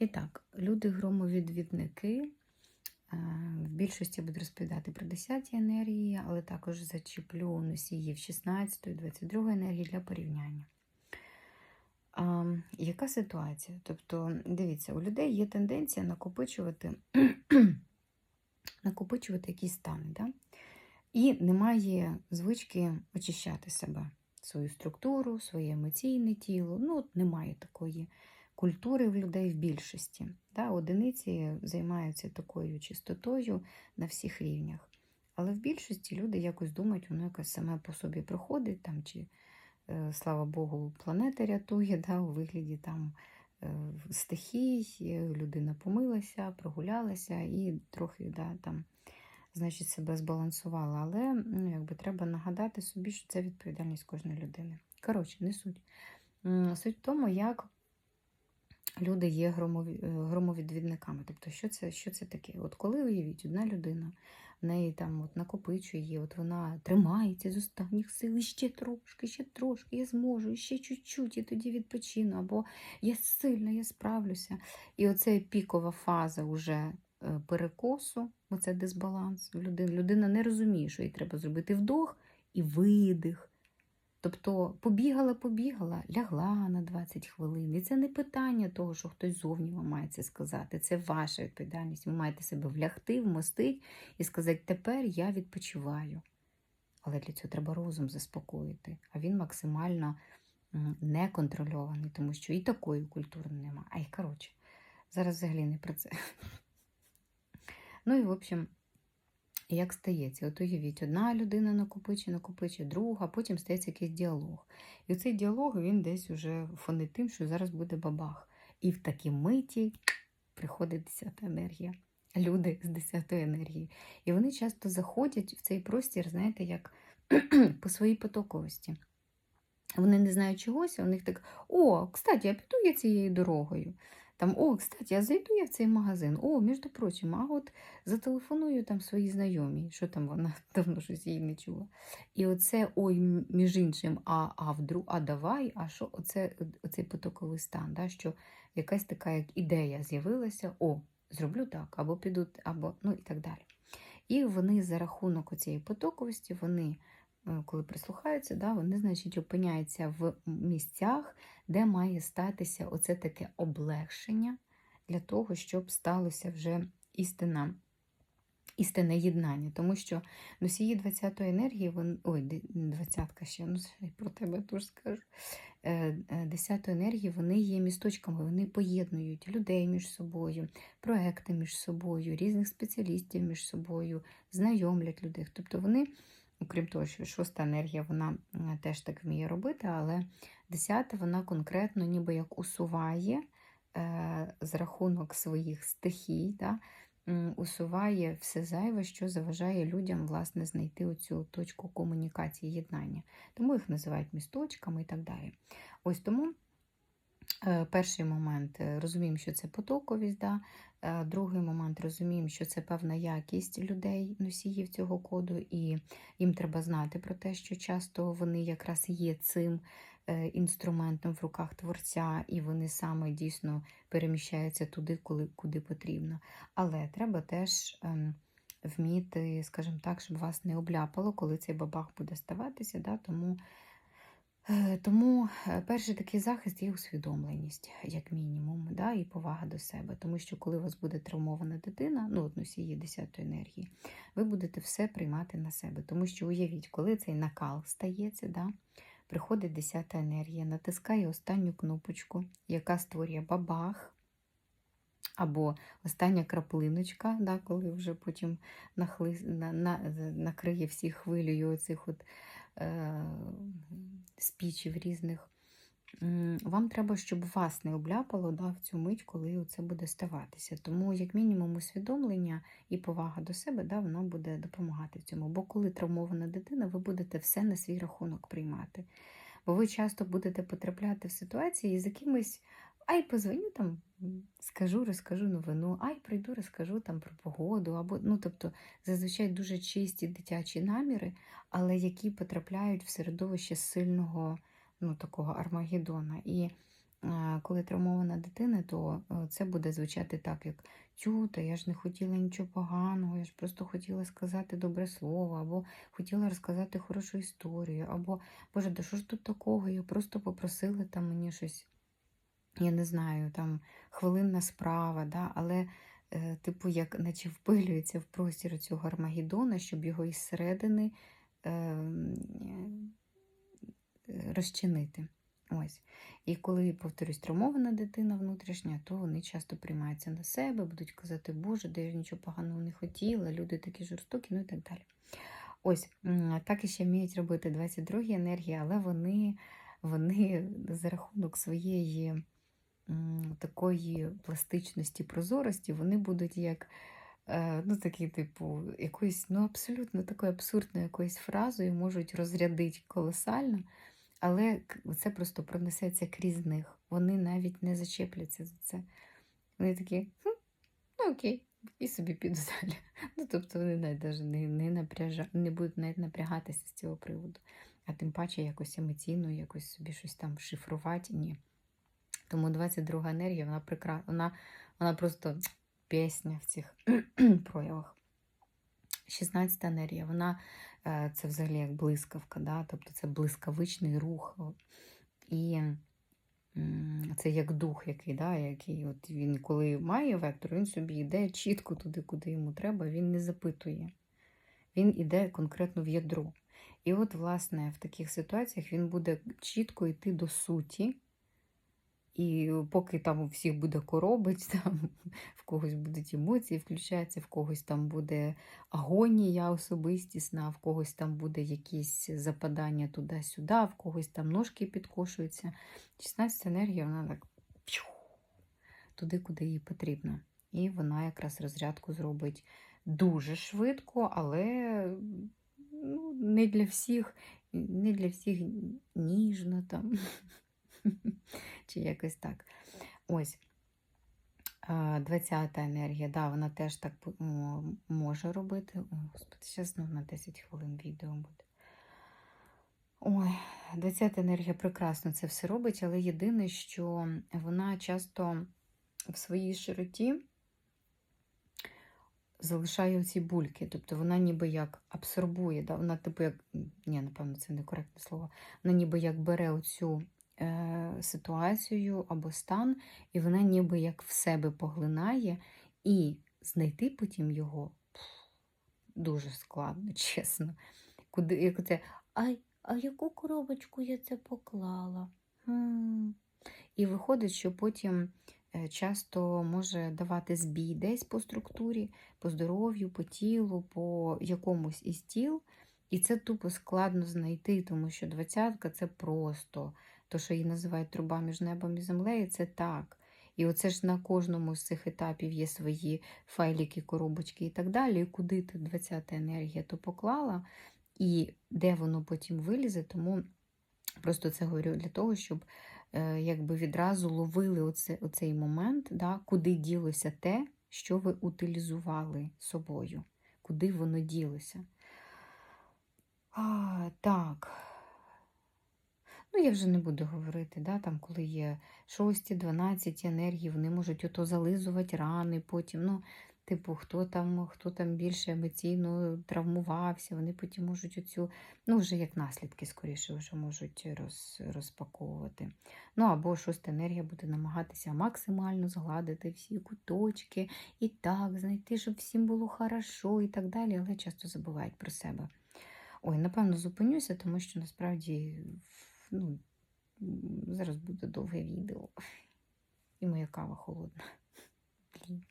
І так, люди-громовідвідники. е, В більшості буду розповідати про 10 енергії, але також зачіплю носіїв 16 22 енергії для порівняння. А, яка ситуація? Тобто, дивіться, у людей є тенденція накопичувати, накопичувати якісь стани. Да? І немає звички очищати себе, свою структуру, своє емоційне тіло. Ну, от немає такої культури в людей в більшості. Да? Одиниці займаються такою чистотою на всіх рівнях. Але в більшості люди якось думають, воно якось саме по собі проходить, там, чи, е, слава Богу, планета рятує да, у вигляді там, е, стихій, е, людина помилася, прогулялася і трохи да, там, значить, себе збалансувала. Але ну, якби, треба нагадати собі, що це відповідальність кожної людини. Коротше, не суть. Суть в тому, як люди є громові, е, громовідвідниками. Тобто, що це, що це таке? От коли уявіть, одна людина в неї там от накопичує, от вона тримається з останніх сил, і ще трошки, ще трошки, я зможу, ще чуть-чуть, і тоді відпочину, або я сильна, я справлюся. І оце пікова фаза уже е, перекосу, оце дисбаланс людини. Людина не розуміє, що їй треба зробити вдох і видих. Тобто побігала, побігала, лягла на 20 хвилин. І це не питання того, що хтось зовні вам має це сказати. Це ваша відповідальність. Ви маєте себе влягти, вмостити і сказати, тепер я відпочиваю. Але для цього треба розум заспокоїти. А він максимально м, неконтрольований, тому що і такої культури немає. Ай, коротше, зараз взагалі не про це. Ну і в общем. І як стається? От уявіть, одна людина накопичує, накопичує, друга, потім стається якийсь діалог. І цей діалог він десь уже фонить тим, що зараз буде бабах. І в такій миті приходить десята енергія. Люди з десятої енергії. І вони часто заходять в цей простір, знаєте, як по своїй потоковості. Вони не знають чогось, а у них так: о, кстати, я піду я цією дорогою. Там, о, кстати, я зайду я в цей магазин. О, між прочим, а от зателефоную там своїй знайомій, що там вона давно щось її не чула. І оце, ой, між іншим, а, а вдруг, а давай, а що оце, оцей потоковий стан, да, що якась така як ідея з'явилася, о, зроблю так, або піду, або ну і так далі. І вони за рахунок цієї потоковості, вони, е, коли прислухаються, да, вони, значить, опиняються в місцях, де має статися оце таке облегшення для того, щоб сталося вже істина, істинне єднання. Тому що носії 20-ї енергії, вон, ой, 20-ка ще, ну про тебе теж скажу. 10-ї енергії вони є місточками, вони поєднують людей між собою, проекти між собою, різних спеціалістів між собою, знайомлять людей. Тобто вони, окрім того, що шоста енергія вона теж так вміє робити, але десята вона конкретно ніби як усуває е, з рахунок своїх стихій, да, усуває все зайве, що заважає людям власне знайти оцю точку комунікації, єднання. Тому їх називають місточками і так далі. Ось тому. Е, Перший момент е, розуміємо, що це потоковість, да? Е, другий момент розуміємо, що це певна якість людей, носіїв цього коду, і їм треба знати про те, що часто вони якраз є цим інструментом в руках творця, і вони саме дійсно переміщаються туди, коли, куди потрібно. Але треба теж ем, вміти, скажімо так, щоб вас не обляпало, коли цей бабах буде ставатися. Да? Тому, тому е, перший такий захист є усвідомленість, як мінімум, да? і повага до себе. Тому що коли у вас буде травмована дитина, ну, от носії 10 енергії, ви будете все приймати на себе. Тому що уявіть, коли цей накал стається, да? приходить 10 енергія, натискає останню кнопочку, яка створює бабах. Або остання краплиночка, да, коли вже потім нахли, на, на, накриє всі хвилею оцих от, е, спічів різних. Вам треба, щоб вас не обляпало да, в цю мить, коли це буде ставатися. Тому, як мінімум, усвідомлення і повага до себе, да, вона буде допомагати в цьому. Бо коли травмована дитина, ви будете все на свій рахунок приймати. Бо ви часто будете потрапляти в ситуації з якимось. Ай, позвоню там, скажу, розкажу новину, ай, прийду, розкажу там про погоду. Або, ну, тобто, зазвичай дуже чисті дитячі наміри, але які потрапляють в середовище сильного ну, такого Армагеддона. І а, коли травмована дитина, то е, це буде звучати так, як тю, та я ж не хотіла нічого поганого, я ж просто хотіла сказати добре слово, або хотіла розказати хорошу історію, або Боже, да що ж тут такого? Я просто попросила там мені щось, я не знаю, там хвилинна справа, да? але, е, типу, як наче впилюється в простір цього Армагеддона, щоб його із середини е, е, розчинити. Ось. І коли, повторюсь, травмована дитина внутрішня, то вони часто приймаються на себе, будуть казати, Боже, де я нічого поганого не хотіла, люди такі жорстокі, ну і так далі. Ось, так і ще вміють робити 22 енергії, але вони, вони за рахунок своєї такої пластичності, прозорості, вони будуть як е, ну, такі, типу, якоюсь, ну, абсолютно такою абсурдною якоюсь фразою можуть розрядити колосально. Але це просто пронесеться крізь них. Вони навіть не зачепляться за це. Вони такі, хм, ну окей, і собі піду далі. Ну, тобто вони навіть даже не, не, напряжа, не будуть навіть напрягатися з цього приводу. А тим паче якось емоційно, якось собі щось там шифрувати. Ні. Тому 22 енергія, вона прекрасна, вона, вона просто пісня в цих проявах. 16 енергія, вона е, це взагалі як блискавка, да? тобто це блискавичний рух. І це як дух, який, да? який от він, коли має вектор, він собі йде чітко туди, куди йому треба, він не запитує. Він іде конкретно в ядро. І от, власне, в таких ситуаціях він буде чітко йти до суті. І поки там у всіх буде коробить, там в когось будуть емоції, включаються, в когось там буде агонія особистісна, в когось там буде якісь западання туди-сюди, в когось там ножки підкошуються. 16 енергія, вона так туди, куди їй потрібно. І вона якраз розрядку зробить дуже швидко, але ну, не для всіх, не для всіх ніжно там. Чи якось так. Ось. 20 енергія, да, вона теж так може робити. О, Господи, зараз знову на 10 хвилин відео буде. Ой, 20-та енергія прекрасно це все робить, але єдине, що вона часто в своїй широті залишає ці бульки. Тобто вона ніби як абсорбує, да? вона типу як, ні, напевно, це не коректне слово, вона ніби як бере оцю ситуацію або стан, і вона ніби як в себе поглинає, і знайти потім його дуже складно, чесно. Куди, як це, а, а яку коробочку я це поклала? Хм. І виходить, що потім е, часто може давати збій десь по структурі, по здоров'ю, по тілу, по якомусь із тіл. І це тупо складно знайти, тому що двадцятка це просто то, що її називають труба між небом і землею, це так. І оце ж на кожному з цих етапів є свої файлики, коробочки і так далі. І куди ти 20-та енергія то поклала, і де воно потім вилізе, тому просто це говорю для того, щоб е, якби відразу ловили оце, оцей момент, да, куди ділося те, що ви утилізували собою, куди воно ділося. А, Так. Ну, я вже не буду говорити, да, там, коли є 6-12 енергії, вони можуть ото зализувати рани потім. ну, Типу, хто там хто там більше емоційно травмувався, вони потім можуть оцю, ну, вже як наслідки, скоріше, вже можуть роз, розпаковувати. Ну, або шоста енергія буде намагатися максимально згладити всі куточки і так, знайти, щоб всім було хорошо і так далі, але часто забувають про себе. Ой, напевно, зупинюся, тому що насправді ну, зараз буде довге відео. І моя кава холодна. Блін.